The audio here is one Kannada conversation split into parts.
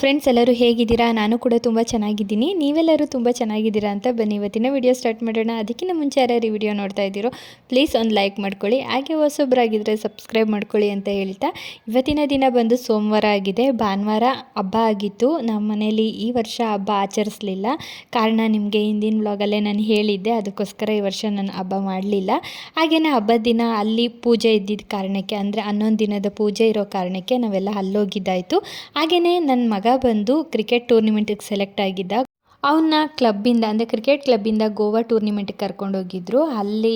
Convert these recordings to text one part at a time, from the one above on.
ಫ್ರೆಂಡ್ಸ್ ಎಲ್ಲರೂ ಹೇಗಿದ್ದೀರಾ? ನಾನು ಕೂಡ ತುಂಬ ಚೆನ್ನಾಗಿದ್ದೀನಿ. ನೀವೆಲ್ಲರೂ ತುಂಬ ಚೆನ್ನಾಗಿದ್ದೀರಾ ಅಂತ ಬನ್ನಿ. ಇವತ್ತಿನ ವಿಡಿಯೋ ಸ್ಟಾರ್ಟ್ ಮಾಡೋಣ. ಅದಕ್ಕಿಂತ ಮುಂಚೆ ಯಾರ್ಯಾರು ಈ ವಿಡಿಯೋ ನೋಡ್ತಾ ಇದ್ದೀರೋ ಪ್ಲೀಸ್ ಒಂದು ಲೈಕ್ ಮಾಡ್ಕೊಳ್ಳಿ. ಹಾಗೆ ಹೊಸೊಬ್ಬರಾಗಿದ್ದರೆ ಸಬ್ಸ್ಕ್ರೈಬ್ ಮಾಡ್ಕೊಳ್ಳಿ ಅಂತ ಹೇಳ್ತಾ. ಇವತ್ತಿನ ದಿನ ಬಂದು ಸೋಮವಾರ ಆಗಿದೆ. ಭಾನುವಾರ ಹಬ್ಬ ಆಗಿತ್ತು. ನಮ್ಮ ಮನೇಲಿ ಈ ವರ್ಷ ಹಬ್ಬ ಆಚರಿಸಲಿಲ್ಲ. ಕಾರಣ ನಿಮಗೆ ಹಿಂದಿನ ವ್ಲಾಗಲ್ಲೇ ನಾನು ಹೇಳಿದ್ದೆ. ಅದಕ್ಕೋಸ್ಕರ ಈ ವರ್ಷ ನಾನು ಹಬ್ಬ ಮಾಡಲಿಲ್ಲ. ಹಾಗೆಯೇ ಹಬ್ಬದ ದಿನ ಅಲ್ಲಿ ಪೂಜೆ ಇದ್ದಿದ್ದ ಕಾರಣಕ್ಕೆ, ಅಂದರೆ ಹನ್ನೊಂದು ದಿನದ ಪೂಜೆ ಇರೋ ಕಾರಣಕ್ಕೆ ನಾವೆಲ್ಲ ಅಲ್ಲೋಗಿದ್ದಾಯಿತು. ಹಾಗೆಯೇ ನನ್ನ ಮಗ ಬಂದು ಕ್ರಿಕೆಟ್ ಟೂರ್ನಿಮೆಂಟಿಗೆ ಸೆಲೆಕ್ಟ್ ಆಗಿದ್ದ ಅವನ್ನ ಕ್ಲಬ್ಬಿಂದ ಅಂದರೆ ಕ್ರಿಕೆಟ್ ಕ್ಲಬ್ಬಿಂದ ಗೋವಾ ಟೂರ್ನಿಮೆಂಟಿಗೆ ಕರ್ಕೊಂಡೋಗಿದ್ರು. ಅಲ್ಲಿ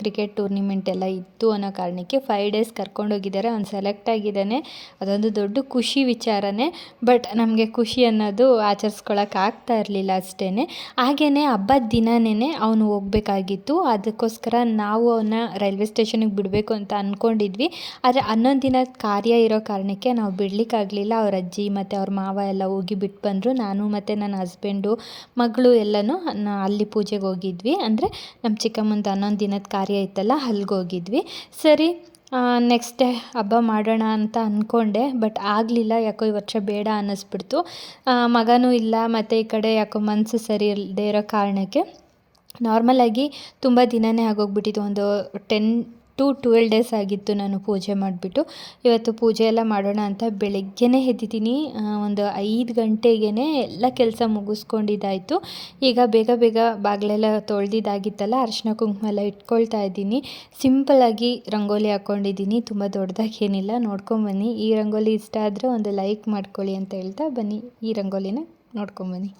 ಕ್ರಿಕೆಟ್ ಟೂರ್ನಿಮೆಂಟ್ ಎಲ್ಲ ಇತ್ತು ಅನ್ನೋ ಕಾರಣಕ್ಕೆ ಫೈವ್ ಡೇಸ್ ಕರ್ಕೊಂಡೋಗಿದ್ದಾರೆ. ಅವ್ನು ಸೆಲೆಕ್ಟ್ ಆಗಿದ್ದಾನೆ. ಅದೊಂದು ದೊಡ್ಡ ಖುಷಿ ವಿಚಾರನೇ. ಬಟ್ ನಮಗೆ ಖುಷಿ ಅನ್ನೋದು ಆಚರಿಸ್ಕೊಳಕ್ಕೆ ಆಗ್ತಾ ಇರಲಿಲ್ಲ ಅಷ್ಟೇ ಹಾಗೆಯೇ ಹಬ್ಬದ ದಿನನೇ ಅವನು ಹೋಗಬೇಕಾಗಿತ್ತು. ಅದಕ್ಕೋಸ್ಕರ ನಾವು ಅವನ್ನ ರೈಲ್ವೆ ಸ್ಟೇಷನಿಗೆ ಬಿಡಬೇಕು ಅಂತ ಅಂದ್ಕೊಂಡಿದ್ವಿ ಆದರೆ ಹನ್ನೊಂದು ದಿನ ಕಾರ್ಯ ಇರೋ ಕಾರಣಕ್ಕೆ ನಾವು ಬಿಡಲಿಕ್ಕಾಗಲಿಲ್ಲ. ಅವ್ರ ಅಜ್ಜಿ ಮತ್ತು ಅವ್ರ ಮಾವ ಎಲ್ಲ ಹೋಗಿ ಬಿಟ್ಟು ಬಂದರು. ನಾನು ಮತ್ತು ನನ್ನ ಹಸ್ಬೆಂಡು ಮಗಳು ಎಲ್ಲನೂ ಅಲ್ಲಿ ಪೂಜೆಗೆ ಹೋಗಿದ್ವಿ. ಅಂದರೆ ನಮ್ಮ ಚಿಕ್ಕಮ್ಮಂದು ಹನ್ನೊಂದು ದಿನದ ಕಾರ್ಯ ಇತ್ತಲ್ಲ, ಅಲ್ಲಿಗೆ ಹೋಗಿದ್ವಿ. ಸರಿ ನೆಕ್ಸ್ಟ್ ಡೇ ಹಬ್ಬ ಮಾಡೋಣ ಅಂತ ಅಂದ್ಕೊಂಡೆ ಬಟ್ ಆಗಲಿಲ್ಲ. ಯಾಕೋ ಈ ವರ್ಷ ಬೇಡ ಅನ್ನಿಸ್ಬಿಡ್ತು. ಮಗನೂ ಇಲ್ಲ, ಮತ್ತು ಈ ಕಡೆ ಯಾಕೋ ಮನಸ್ಸು ಸರಿ ಇಲ್ಲದೆ ಇರೋ ಕಾರಣಕ್ಕೆ ನಾರ್ಮಲಾಗಿ ತುಂಬ ದಿನವೇ ಆಗೋಗ್ಬಿಟ್ಟಿತ್ತು. ಒಂದು ಟೆನ್ ಟು ಟ್ವೆಲ್ ಡೇಸ್ ಆಗಿತ್ತು ನಾನು ಪೂಜೆ ಮಾಡಿಬಿಟ್ಟು. ಇವತ್ತು ಪೂಜೆ ಎಲ್ಲ ಮಾಡೋಣ ಅಂತ ಬೆಳಗ್ಗೆನೇ ಎದ್ದಿದ್ದೀನಿ. ಒಂದು ಐದು ಗಂಟೆಗೆ ಎಲ್ಲ ಕೆಲಸ ಮುಗಿಸ್ಕೊಂಡಿದ್ದಾಯಿತು. ಈಗ ಬೇಗ ಬೇಗ ಬಾಗಿಲೆಲ್ಲ ತೊಳೆದಿದ್ದಾಗಿತ್ತಲ್ಲ, ಅರಿಶಿನ ಕುಂಕುಮ ಎಲ್ಲ ಇಟ್ಕೊಳ್ತಾ ಇದ್ದೀನಿ. ಸಿಂಪಲಾಗಿ ರಂಗೋಲಿ ಹಾಕ್ಕೊಂಡಿದ್ದೀನಿ ತುಂಬ ದೊಡ್ಡದಾಗಿ ಏನಿಲ್ಲ. ನೋಡ್ಕೊಂಬನ್ನಿ ಈ ರಂಗೋಲಿ ಇಷ್ಟ ಆದರೆ ಒಂದು ಲೈಕ್ ಮಾಡ್ಕೊಳ್ಳಿ ಅಂತ ಹೇಳ್ತಾ ಬನ್ನಿ. ಈ ರಂಗೋಲಿನ ನೋಡ್ಕೊಂಬನ್ನಿ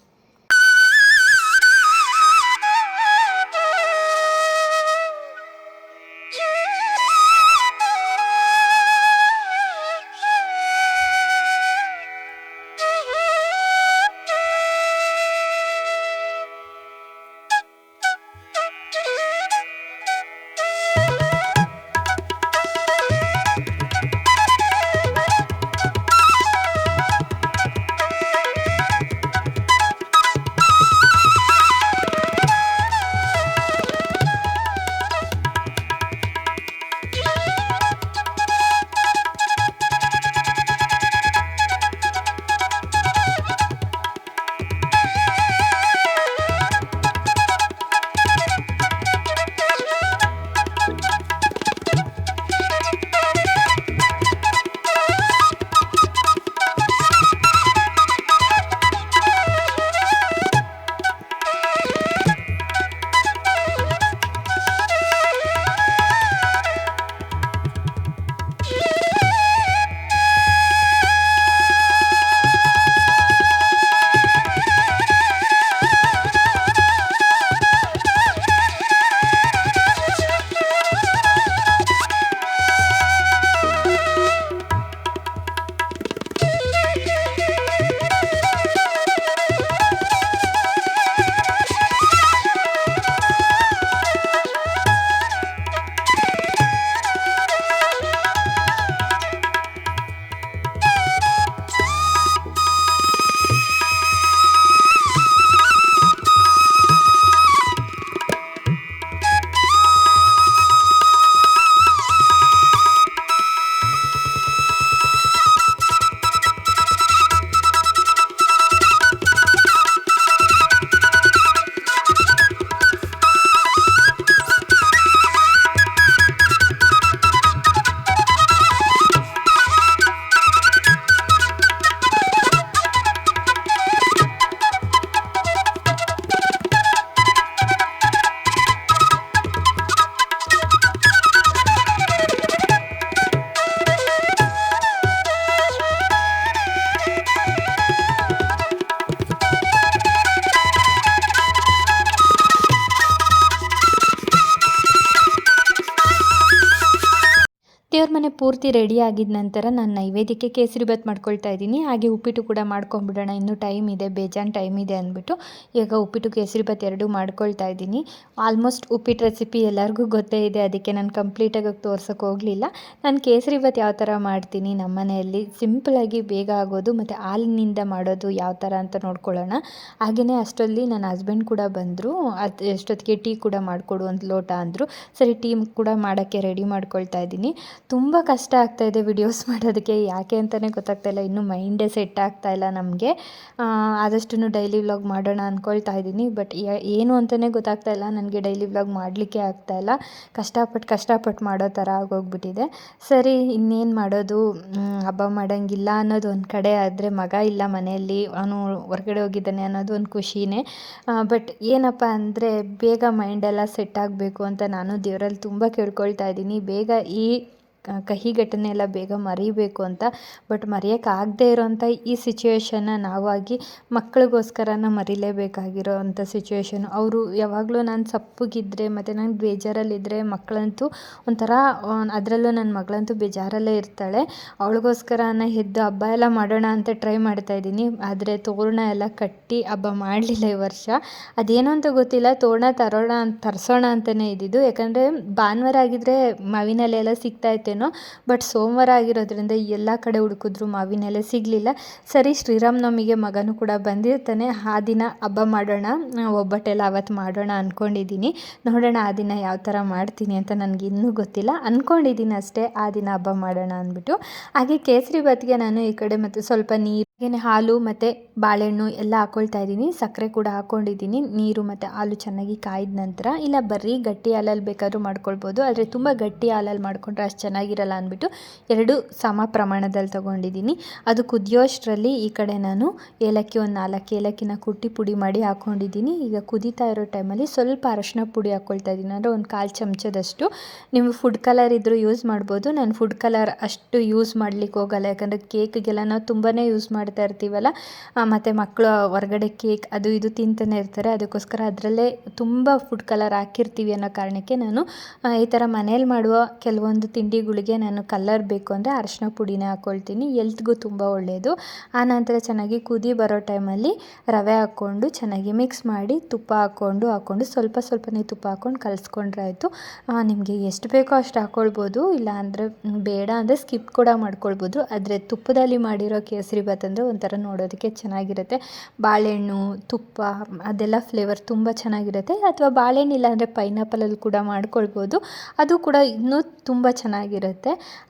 ಪೂರ್ತಿ ರೆಡಿ ಆಗಿದ ನಂತರ ನಾನು ನೈವೇದ್ಯಕ್ಕೆ ಕೇಸರಿ ಬಾತ್ ಮಾಡ್ಕೊಳ್ತಾ ಇದ್ದೀನಿ. ಹಾಗೆ ಉಪ್ಪಿಟ್ಟು ಕೂಡ ಮಾಡ್ಕೊಂಬಿಡೋಣ. ಇನ್ನೂ ಟೈಮ್ ಇದೆ, ಬೇಜಾನ್ ಟೈಮ್ ಇದೆ ಅಂದ್ಬಿಟ್ಟು ಈಗ ಉಪ್ಪಿಟ್ಟು, ಕೇಸರಿ ಬಾತ್ ಎರಡೂ ಮಾಡ್ಕೊಳ್ತಾ ಇದ್ದೀನಿ. ಆಲ್ಮೋಸ್ಟ್ ಉಪ್ಪಿಟ್ಟು ರೆಸಿಪಿ ಎಲ್ಲರಿಗೂ ಗೊತ್ತೇ ಇದೆ. ಅದಕ್ಕೆ ನಾನು ಕಂಪ್ಲೀಟಾಗಿ ತೋರ್ಸೋಕೆ ಹೋಗಲಿಲ್ಲ. ನಾನು ಕೇಸರಿ ಬಾತ್ ಯಾವ ಥರ ಮಾಡ್ತೀನಿ ನಮ್ಮ ಮನೆಯಲ್ಲಿ? ಸಿಂಪಲಾಗಿ ಬೇಗ ಆಗೋದು ಮತ್ತು ಹಾಲಿನಿಂದ ಮಾಡೋದು ಯಾವ ಥರ ಅಂತ ನೋಡ್ಕೊಳ್ಳೋಣ. ಹಾಗೆಯೇ ಅಷ್ಟರಲ್ಲಿ ನನ್ನ ಹಸ್ಬೆಂಡ್ ಕೂಡ ಬಂದರು. ಅದು ಎಷ್ಟೊತ್ತಿಗೆ ಟೀ ಕೂಡ ಮಾಡಿಕೊಡು ಒಂದು ಲೋಟ ಅಂದರು. ಸರಿ, ಟೀ ಕೂಡ ಮಾಡೋಕ್ಕೆ ರೆಡಿ ಮಾಡ್ಕೊಳ್ತಾ ಇದ್ದೀನಿ. ತುಂಬ ಕಷ್ಟ ಆಗ್ತಾಯಿದೆ ವಿಡಿಯೋಸ್ ಮಾಡೋದಕ್ಕೆ. ಯಾಕೆ ಅಂತಲೇ ಗೊತ್ತಾಗ್ತಾ ಇಲ್ಲ. ಇನ್ನೂ ಮೈಂಡೇ ಸೆಟ್ ಆಗ್ತಾ ಇಲ್ಲ ನಮಗೆ. ಆದಷ್ಟು ಡೈಲಿ ವ್ಲಾಗ್ ಮಾಡೋಣ ಅಂದ್ಕೊಳ್ತಾ ಇದ್ದೀನಿ. ಬಟ್ ಏನು ಅಂತಲೇ ಗೊತ್ತಾಗ್ತಾ ಇಲ್ಲ. ನನಗೆ ಡೈಲಿ ವ್ಲಾಗ್ ಮಾಡಲಿಕ್ಕೆ ಆಗ್ತಾ ಇಲ್ಲ. ಕಷ್ಟಪಟ್ಟು ಕಷ್ಟಪಟ್ಟು ಮಾಡೋ ಥರ ಆಗೋಗ್ಬಿಟ್ಟಿದೆ. ಸರಿ, ಇನ್ನೇನು ಮಾಡೋದು? ಹಬ್ಬ ಮಾಡೋಂಗಿಲ್ಲ ಅನ್ನೋದು ಒಂದು ಕಡೆ ಆದರೆ ಮಗ ಇಲ್ಲ ಮನೆಯಲ್ಲಿ. ಅವನು ಹೊರಗಡೆ ಹೋಗಿದ್ದಾನೆ ಅನ್ನೋದು ಒಂದು ಖುಷಿನೇ. ಬಟ್ ಏನಪ್ಪ ಅಂದರೆ ಬೇಗ ಮೈಂಡೆಲ್ಲ ಸೆಟ್ ಆಗಬೇಕು ಅಂತ ನಾನು ದೇವರಲ್ಲಿ ತುಂಬ ಕೇಳ್ಕೊಳ್ತಾ ಇದ್ದೀನಿ. ಬೇಗ ಈ ಕಹಿ ಘಟನೆ ಎಲ್ಲ ಬೇಗ ಮರಿಬೇಕು ಅಂತ. ಬಟ್ ಮರೆಯೋಕ್ಕಾಗದೇ ಇರೋವಂಥ ಈ ಸಿಚುವೇಶನ್ನ ನಾವಾಗಿ ಮಕ್ಕಳಿಗೋಸ್ಕರನ ಮರಿಲೇಬೇಕಾಗಿರೋ ಅಂಥ ಸಿಚುವೇಶನು ಅವರು ಯಾವಾಗಲೂ ನಾನು ಸಪ್ಪಗಿದ್ದರೆ ಮತ್ತು ನಾನು ಬೇಜಾರಲ್ಲಿದ್ದರೆ ಮಕ್ಕಳಂತೂ ಒಂಥರ ಅದರಲ್ಲೂ ನನ್ನ ಮಗಳಂತೂ ಬೇಜಾರಲ್ಲೇ ಇರ್ತಾಳೆ. ಅವಳಿಗೋಸ್ಕರನ ಎದ್ದು ಹಬ್ಬ ಎಲ್ಲ ಮಾಡೋಣ ಅಂತ ಟ್ರೈ ಮಾಡ್ತಾ ಇದ್ದೀನಿ. ಆದರೆ ತೋರಣ ಎಲ್ಲ ಕಟ್ಟಿ ಹಬ್ಬ ಮಾಡಲಿಲ್ಲ ಈ ವರ್ಷ. ಅದೇನೋ ಅಂತ ಗೊತ್ತಿಲ್ಲ. ತೋರಣ ತರೋಣ ಅಂತ ತರಿಸೋಣ ಅಂತಲೇ ಇದ್ದಿದ್ದು. ಯಾಕಂದರೆ ಭಾನುವಾರ ಆಗಿದ್ದರೆ ಸಿಗ್ತಾ ಎಲೆ ಇತ್ತೇನೋ ಬಟ್ ಸೋಮವಾರ ಆಗಿರೋದ್ರಿಂದ ಎಲ್ಲ ಕಡೆ ಹುಡುಕಿದ್ರು ಮಾವಿನ ಎಲೆ ಸಿಗಲಿಲ್ಲ. ಸರಿ, ಶ್ರೀರಾಮನವಮಿಗೆ ಮಗನೂ ಕೂಡ ಬಂದಿರ್ತಾನೆ. ಆ ದಿನ ಹಬ್ಬ ಮಾಡೋಣ, ಒಬ್ಬಟ್ಟೆಲ್ಲ ಅವತ್ತು ಮಾಡೋಣ ಅಂದ್ಕೊಂಡಿದ್ದೀನಿ ನೋಡೋಣ ಆ ದಿನ ಯಾವ ಥರ ಮಾಡ್ತೀನಿ ಅಂತ ನನಗೆ ಇನ್ನೂ ಗೊತ್ತಿಲ್ಲ. ಅಂದ್ಕೊಂಡಿದ್ದೀನಿ ಅಷ್ಟೇ, ಆ ದಿನ ಹಬ್ಬ ಮಾಡೋಣ ಅಂದ್ಬಿಟ್ಟು. ಹಾಗೆ ಕೇಸರಿ ಬಾತ್ಗೆ ನಾನು ಈ ಕಡೆ ಮತ್ತು ಸ್ವಲ್ಪ ನೀರು ಹಾಗೆಯೇ ಹಾಲು ಮತ್ತು ಬಾಳೆಹಣ್ಣು ಎಲ್ಲ ಹಾಕ್ಕೊಳ್ತಾ ಇದ್ದೀನಿ. ಸಕ್ಕರೆ ಕೂಡ ಹಾಕ್ಕೊಂಡಿದ್ದೀನಿ ನೀರು ಮತ್ತು ಹಾಲು ಚೆನ್ನಾಗಿ ಕಾಯ್ದ ನಂತರ, ಇಲ್ಲ ಬರೀ ಗಟ್ಟಿ ಹಾಲಲ್ಲಿ ಬೇಕಾದ್ರೂ ಮಾಡ್ಕೊಳ್ಬೋದು. ಆದರೆ ತುಂಬ ಗಟ್ಟಿ ಹಾಲಲ್ಲಿ ಮಾಡಿಕೊಂಡ್ರೆ ಅಷ್ಟು ಚೆನ್ನಾಗಿರಲ್ಲ ಅಂದ್ಬಿಟ್ಟು ಎರಡು ಸಮ ಪ್ರಮಾಣದಲ್ಲಿ ತೊಗೊಂಡಿದ್ದೀನಿ. ಅದು ಕುದಿಯೋಷ್ಟರಲ್ಲಿ ಈ ಕಡೆ ನಾನು ಏಲಕ್ಕಿ ಒಂದು ನಾಲ್ಕು ಏಲಕ್ಕಿನ ಕುಟ್ಟಿ ಪುಡಿ ಮಾಡಿ ಹಾಕ್ಕೊಂಡಿದ್ದೀನಿ ಈಗ ಕುದೀತಾ ಇರೋ ಟೈಮಲ್ಲಿ ಸ್ವಲ್ಪ ಅರಶಿನ ಪುಡಿ ಹಾಕ್ಕೊಳ್ತಾ ಇದ್ದೀನಿ. ಅಂದರೆ ಒಂದು ಕಾಲು ಚಮಚದಷ್ಟು. ನೀವು ಫುಡ್ ಕಲರ್ ಇದ್ದರೂ ಯೂಸ್ ಮಾಡ್ಬೋದು. ನಾನು ಫುಡ್ ಕಲರ್ ಅಷ್ಟು ಯೂಸ್ ಮಾಡ್ಲಿಕ್ಕೆ ಹೋಗಲ್ಲ. ಯಾಕಂದರೆ ಕೇಕ್ಗೆಲ್ಲ ನಾವು ತುಂಬಾ ಯೂಸ್ ಮಾಡ್ತಾ ಇರ್ತೀವಲ್ಲ. ಮತ್ತು ಮಕ್ಕಳು ಹೊರಗಡೆ ಕೇಕ್ ಅದು ಇದು ತಿಂತಾನೆ ಇರ್ತಾರೆ. ಅದಕ್ಕೋಸ್ಕರ ಅದರಲ್ಲೇ ತುಂಬ ಫುಡ್ ಕಲರ್ ಹಾಕಿರ್ತೀವಿ ಅನ್ನೋ ಕಾರಣಕ್ಕೆ ನಾನು ಈ ಥರ ಮನೇಲಿ ಮಾಡುವ ಕೆಲವೊಂದು ತಿಂಡಿಗಳಿಗೆ ನಾನು ಕಲರ್ ಬೇಕು ಅಂದರೆ ಅರಶಿನ ಪುಡಿನೇ ಹಾಕ್ಕೊಳ್ತೀನಿ ಎಲ್ತ್ಗೂ ತುಂಬ ಒಳ್ಳೆಯದು ಆನಂತರ ಚೆನ್ನಾಗಿ ಕುದಿ ಬರೋ ಟೈಮಲ್ಲಿ ರವೆ ಹಾಕ್ಕೊಂಡು ಚೆನ್ನಾಗಿ ಮಿಕ್ಸ್ ಮಾಡಿ ತುಪ್ಪ ಹಾಕ್ಕೊಂಡು ಹಾಕ್ಕೊಂಡು ಸ್ವಲ್ಪ ಸ್ವಲ್ಪನೇ ತುಪ್ಪ ಹಾಕ್ಕೊಂಡು ಕಲಸ್ಕೊಂಡ್ರೆ ಆಯಿತು. ನಿಮಗೆ ಎಷ್ಟು ಬೇಕೋ ಅಷ್ಟು ಹಾಕ್ಕೊಳ್ಬೋದು ಇಲ್ಲ ಅಂದರೆ ಬೇಡ ಅಂದರೆ ಸ್ಕಿಪ್ ಕೂಡ ಮಾಡ್ಕೊಳ್ಬೋದು. ಆದರೆ ತುಪ್ಪದಲ್ಲಿ ಮಾಡಿರೋ ಕೇಸರಿ ಬಾತ್ ಅಂದರೆ ಒಂಥರ ನೋಡೋದಕ್ಕೆ ಚೆನ್ನಾಗಿರುತ್ತೆ. ಬಾಳೆಹಣ್ಣು, ತುಪ್ಪ, ಅದೆಲ್ಲ ಫ್ಲೇವರ್ ತುಂಬ ಚೆನ್ನಾಗಿರುತ್ತೆ. ಅಥವಾ ಬಾಳೆಹಣ್ಣು ಇಲ್ಲ ಅಂದರೆ ಪೈನಾಪಲಲ್ಲಿ ಕೂಡ ಮಾಡ್ಕೊಳ್ಬೋದು. ಅದು ಕೂಡ ಇನ್ನೂ ತುಂಬ ಚೆನ್ನಾಗಿರುತ್ತೆ.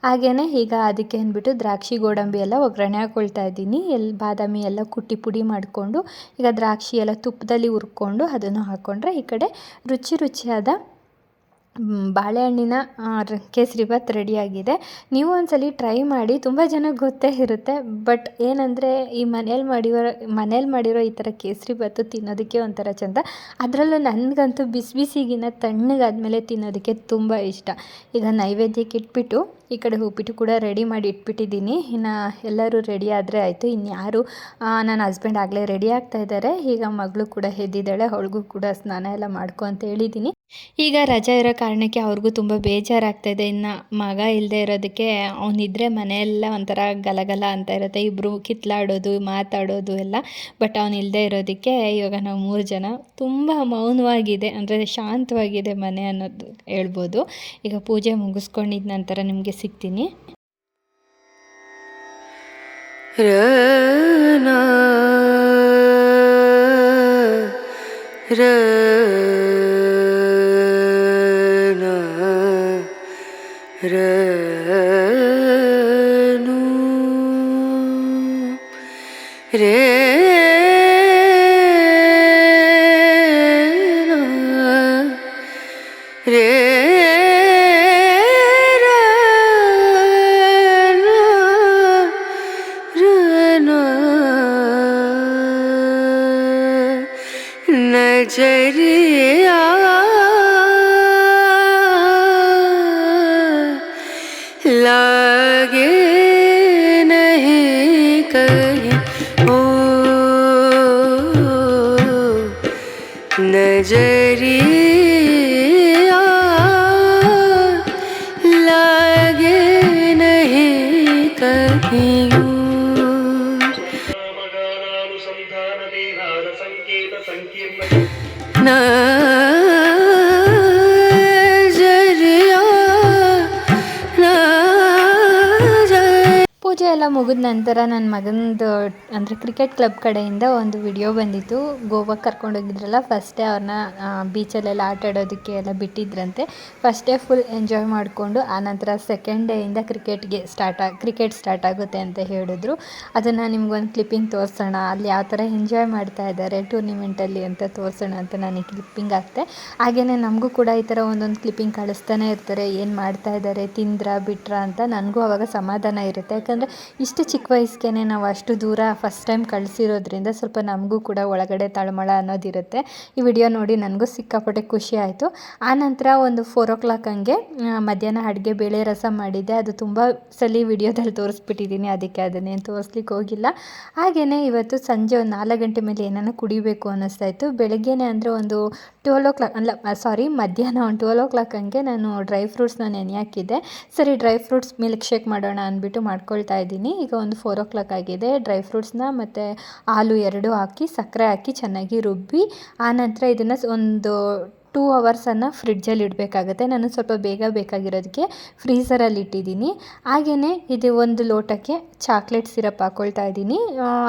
ಹಾಗೆಯೇ ಈಗ ಅದಕ್ಕೆ ಅಂದ್ಬಿಟ್ಟು ದ್ರಾಕ್ಷಿ, ಗೋಡಂಬಿ ಎಲ್ಲ ಒಗ್ಗರಣೆ ಹಾಕ್ಕೊಳ್ತಾ ಇದ್ದೀನಿ. ಎಲ್ಲಿ ಬಾದಾಮಿ ಎಲ್ಲ ಕುಟ್ಟಿ ಪುಡಿ ಮಾಡಿಕೊಂಡು, ಈಗ ದ್ರಾಕ್ಷಿ ಎಲ್ಲ ತುಪ್ಪದಲ್ಲಿ ಹುರ್ಕೊಂಡು ಅದನ್ನು ಹಾಕ್ಕೊಂಡ್ರೆ ಈ ಕಡೆ ರುಚಿ ರುಚಿಯಾದ ಬಾಳೆಹಣ್ಣಿನ ಕೇಸರಿಬಾತ್ ರೆಡಿಯಾಗಿದೆ ನೀವು ಒಂದ್ಸಲಿ ಟ್ರೈ ಮಾಡಿ, ತುಂಬ ಜನಕ್ಕೆ ಗೊತ್ತೇ ಇರುತ್ತೆ ಬಟ್ ಏನಂದರೆ ಈ ಮನೇಲಿ ಮಾಡಿರೋ ಮನೇಲಿ ಮಾಡಿರೋ ಈ ಥರ ಕೇಸರಿ ಬಾತು ತಿನ್ನೋದಕ್ಕೆ ಒಂಥರ ಚಂದ. ಅದರಲ್ಲೂ ನನಗಂತೂ ಬಿಸಿ ಬಿಸಿಗಿನ ತಣ್ಣಗಾದ್ಮೇಲೆ ತಿನ್ನೋದಕ್ಕೆ ತುಂಬ ಇಷ್ಟ. ಈಗ ನೈವೇದ್ಯಕ್ಕೆ ಇಟ್ಬಿಟ್ಟು ಈ ಕಡೆ ಉಪ್ಪಿಟ್ಟು ಕೂಡ ರೆಡಿ ಮಾಡಿ ಇಟ್ಬಿಟ್ಟಿದ್ದೀನಿ. ಇನ್ನು ಎಲ್ಲರೂ ರೆಡಿ ಆದರೆ ಆಯಿತು. ಇನ್ಯಾರು ನನ್ನ ಹಸ್ಬೆಂಡ್ ಆಗಲೇ ರೆಡಿ ಆಗ್ತಾ ಇದ್ದಾರೆ. ಈಗ ಮಗಳು ಕೂಡ ಎದ್ದಿದ್ದಾಳೆ ಅವಳಿಗೂ ಕೂಡ ಸ್ನಾನ ಎಲ್ಲ ಮಾಡ್ಕೊ ಅಂತ ಹೇಳಿದ್ದೀನಿ. ಈಗ ರಜಾ ಇರೋ ಕಾರಣಕ್ಕೆ ಅವ್ರಿಗೂ ತುಂಬ ಬೇಜಾರಾಗ್ತಾ ಇದೆ. ಇನ್ನು ಮಗ ಇಲ್ಲದೆ ಇರೋದಕ್ಕೆ ಅವನಿದ್ರೆ ಮನೆಯೆಲ್ಲ ಒಂಥರ ಗಲಗಲ ಅಂತ ಇರುತ್ತೆ. ಇಬ್ಬರು ಕಿತ್ಲಾಡೋದು, ಮಾತಾಡೋದು ಎಲ್ಲ. ಬಟ್ ಅವನು ಇಲ್ಲದೆ ಇರೋದಕ್ಕೆ ಇವಾಗ ನಾವು ಮೂರು ಜನ ತುಂಬ ಮೌನವಾಗಿದೆ. ಅಂದರೆ ಶಾಂತವಾಗಿದೆ ಮನೆ ಅನ್ನೋದು ಹೇಳ್ಬೋದು. ಈಗ ಪೂಜೆ ಮುಗಿಸ್ಕೊಂಡಿದ್ದ ನಂತರ ನಿಮಗೆ ಸಿಗ್ತೀನಿ ರನ ರನ ರನು ರೇ ರೇ लागे नहीं कहीं ओ नज़रिया लागे नहीं कहीं और। ಎಲ್ಲ ಮುಗಿದ ನಂತರ ನನ್ನ ಮಗನದು, ಅಂದರೆ ಕ್ರಿಕೆಟ್ ಕ್ಲಬ್ ಕಡೆಯಿಂದ ಒಂದು ವಿಡಿಯೋ ಬಂದಿತ್ತು. ಗೋವಾಗೆ ಕರ್ಕೊಂಡೋಗಿದ್ರಲ್ಲ ಫಸ್ಟ್ ಡೇ ಅವ್ರನ್ನ ಬೀಚಲ್ಲೆಲ್ಲ ಆಟ ಆಡೋದಕ್ಕೆ ಎಲ್ಲ ಬಿಟ್ಟಿದ್ರಂತೆ. ಫಸ್ಟ್ ಡೇ ಫುಲ್ ಎಂಜಾಯ್ ಮಾಡಿಕೊಂಡು ಆನಂತರ ಸೆಕೆಂಡ್ ಡೇಯಿಂದ ಕ್ರಿಕೆಟ್ಗೆ ಸ್ಟಾರ್ಟ್ ಕ್ರಿಕೆಟ್ ಸ್ಟಾರ್ಟ್ ಆಗುತ್ತೆ ಅಂತ ಹೇಳಿದ್ರು. ಅದನ್ನು ನಿಮ್ಗೊಂದು ಕ್ಲಿಪ್ಪಿಂಗ್ ತೋರಿಸೋಣ, ಅಲ್ಲಿ ಯಾವ ಥರ ಎಂಜಾಯ್ ಮಾಡ್ತಾ ಇದ್ದಾರೆ ಟೂರ್ನಿಮೆಂಟಲ್ಲಿ ಅಂತ ತೋರಿಸೋಣ ಅಂತ ನನಗೆ ಕ್ಲಿಪ್ಪಿಂಗ್ ಆಗ್ತೆ ಹಾಗೆಯೇ ನಮಗೂ ಕೂಡ ಈ ಥರ ಒಂದೊಂದು ಕ್ಲಿಪ್ಪಿಂಗ್ ಕಳಿಸ್ತಾನೆ ಇರ್ತಾರೆ, ಏನು ಮಾಡ್ತಾ ಇದ್ದಾರೆ ತಿಂದ್ರ, ಬಿಟ್ರ ಅಂತ ನನಗೂ ಅವಾಗ ಸಮಾಧಾನ ಇರುತ್ತೆ. ಯಾಕಂದರೆ ಇಷ್ಟು ಚಿಕ್ಕ ವಯಸ್ಸಿಗೆ ನಾವು ಅಷ್ಟು ದೂರ ಫಸ್ಟ್ ಟೈಮ್ ಕಳಿಸಿರೋದ್ರಿಂದ ಸ್ವಲ್ಪ ನಮಗೂ ಕೂಡ ಒಳಗಡೆ ತಳಮಳ ಅನ್ನೋದಿರುತ್ತೆ. ಈ ವಿಡಿಯೋ ನೋಡಿ ನನಗೂ ಸಿಕ್ಕಾಪಟ್ಟೆ ಖುಷಿ ಆಯಿತು. ಆನಂತರ ಒಂದು ಫೋರ್ ಓ ಕ್ಲಾಕ್ ಹಂಗೆ ಮಧ್ಯಾಹ್ನ ಅಡುಗೆ ಬೇಳೆ ರಸ ಮಾಡಿದ್ದೆ. ಅದು ತುಂಬ ಸಲ ವಿಡಿಯೋದಲ್ಲಿ ತೋರಿಸ್ಬಿಟ್ಟಿದ್ದೀನಿ, ಅದಕ್ಕೆ ಅದನ್ನೇನು ತೋರಿಸ್ಲಿಕ್ಕೆ ಹೋಗಿಲ್ಲ. ಹಾಗೆಯೇ ಇವತ್ತು ಸಂಜೆ ಒಂದು ನಾಲ್ಕು ಗಂಟೆ ಮೇಲೆ ಏನಾನ ಕುಡಿಬೇಕು ಅನ್ನಿಸ್ತಾ ಇತ್ತು. ಬೆಳಗ್ಗೆನೇ ಅಂದರೆ ಒಂದು ಟ್ವೆಲ್ ಓ ಕ್ಲಾಕ್ ಅಲ್ಲ ಸಾರಿ ಮಧ್ಯಾಹ್ನ ಒಂದು ಟ್ವೆಲ್ ಓ ಕ್ಲಾಕ್ ಹಂಗೆ ನಾನು ಡ್ರೈ ಫ್ರೂಟ್ಸ್ನ ನೆನೆ ಹಾಕಿದ್ದೆ ಸರಿ ಡ್ರೈ ಫ್ರೂಟ್ಸ್ ಮಿಲ್ಕ್ ಶೇಕ್ ಮಾಡೋಣ ಅಂದ್ಬಿಟ್ಟು ಮಾಡ್ಕೊಳ್ತಾ ಇದ್ದೀನಿ. ಈಗ ಒಂದು ಫೋರ್ ಓ ಕ್ಲಾಕ್ ಆಗಿದೆ ಡ್ರೈ ಫ್ರೂಟ್ಸ್ನ ಮತ್ತು ಹಾಲು ಎರಡು ಹಾಕಿ, ಸಕ್ಕರೆ ಹಾಕಿ ಚೆನ್ನಾಗಿ ರುಬ್ಬಿ, ಆನಂತರ ಇದನ್ನು ಒಂದು ಟೂ ಅವರ್ಸನ್ನು ಫ್ರಿಡ್ಜಲ್ಲಿ ಇಡಬೇಕಾಗತ್ತೆ. ನಾನು ಸ್ವಲ್ಪ ಬೇಗ ಬೇಕಾಗಿರೋದಕ್ಕೆ ಫ್ರೀಸರಲ್ಲಿ ಇಟ್ಟಿದ್ದೀನಿ. ಹಾಗೆಯೇ ಇದು ಒಂದು ಲೋಟಕ್ಕೆ ಚಾಕ್ಲೇಟ್ ಸಿರಪ್ ಹಾಕ್ಕೊಳ್ತಾ ಇದ್ದೀನಿ.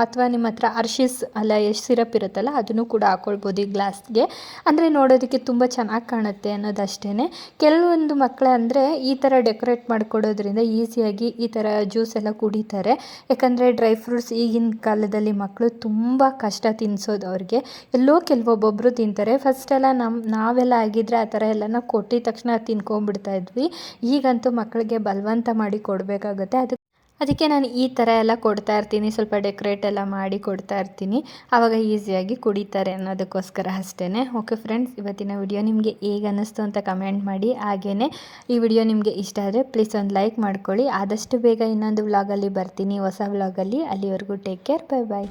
ಅಥವಾ ನಿಮ್ಮ ಹತ್ರ ಅರ್ಶಿಸ್ ಅಲ್ಲ, ಎಷ್ಟು ಸಿರಪ್ ಇರುತ್ತಲ್ಲ, ಅದನ್ನು ಕೂಡ ಹಾಕ್ಕೊಳ್ಬೋದು ಈ ಗ್ಲಾಸ್ಗೆ. ಅಂದರೆ ನೋಡೋದಕ್ಕೆ ತುಂಬ ಚೆನ್ನಾಗಿ ಕಾಣುತ್ತೆ ಅನ್ನೋದಷ್ಟೇ ಕೆಲವೊಂದು ಮಕ್ಕಳು ಅಂದರೆ ಈ ಥರ ಡೆಕೋರೇಟ್ ಮಾಡಿಕೊಡೋದ್ರಿಂದ ಈಸಿಯಾಗಿ ಈ ಥರ ಜ್ಯೂಸ್ ಎಲ್ಲ ಕುಡಿತಾರೆ. ಯಾಕಂದರೆ ಡ್ರೈ ಫ್ರೂಟ್ಸ್ ಈಗಿನ ಕಾಲದಲ್ಲಿ ಮಕ್ಕಳು ತುಂಬ ಕಷ್ಟ ತಿನ್ನಿಸೋದು ಅವ್ರಿಗೆ. ಎಲ್ಲೋ ಕೆಲವೊಬ್ಬೊಬ್ಬರು ತಿಂತಾರೆ. ಫಸ್ಟೆಲ್ಲ ನಮ್ಮ ನಾವೆಲ್ಲ ಆಗಿದ್ರೆ ಆ ಥರ ಎಲ್ಲನ ಕೊಟ್ಟಿದ ತಕ್ಷಣ ತಿನ್ಕೊಂಡ್ಬಿಡ್ತಾ ಇದ್ವಿ. ಈಗಂತೂ ಮಕ್ಕಳಿಗೆ ಬಲವಂತ ಮಾಡಿ ಕೊಡಬೇಕಾಗುತ್ತೆ. ಅದು ಅದಕ್ಕೆ ನಾನು ಈ ಥರ ಎಲ್ಲ ಕೊಡ್ತಾ ಇರ್ತೀನಿ. ಸ್ವಲ್ಪ ಡೆಕೋರೇಟ್ ಎಲ್ಲ ಮಾಡಿ ಕೊಡ್ತಾ ಇರ್ತೀನಿ. ಆವಾಗ ಈಸಿಯಾಗಿ ಕುಡಿತಾರೆ ಅನ್ನೋದಕ್ಕೋಸ್ಕರ ಅಷ್ಟೇ ಓಕೆ ಫ್ರೆಂಡ್ಸ್ ಇವತ್ತಿನ ವಿಡಿಯೋ ನಿಮಗೆ ಹೇಗೆ ಅನ್ನಿಸ್ತು ಅಂತ ಕಮೆಂಟ್ ಮಾಡಿ. ಹಾಗೇ ಈ ವಿಡಿಯೋ ನಿಮಗೆ ಇಷ್ಟ ಆದರೆ ಪ್ಲೀಸ್ ಒಂದು ಲೈಕ್ ಮಾಡ್ಕೊಳ್ಳಿ. ಆದಷ್ಟು ಬೇಗ ಇನ್ನೊಂದು ವ್ಲಾಗಲ್ಲಿ ಬರ್ತೀನಿ. ಹೊಸ ವ್ಲಾಗಲ್ಲಿ ಅಲ್ಲಿವರೆಗೂ ಟೇಕ್ ಕೇರ್ ಬೈ ಬಾಯ್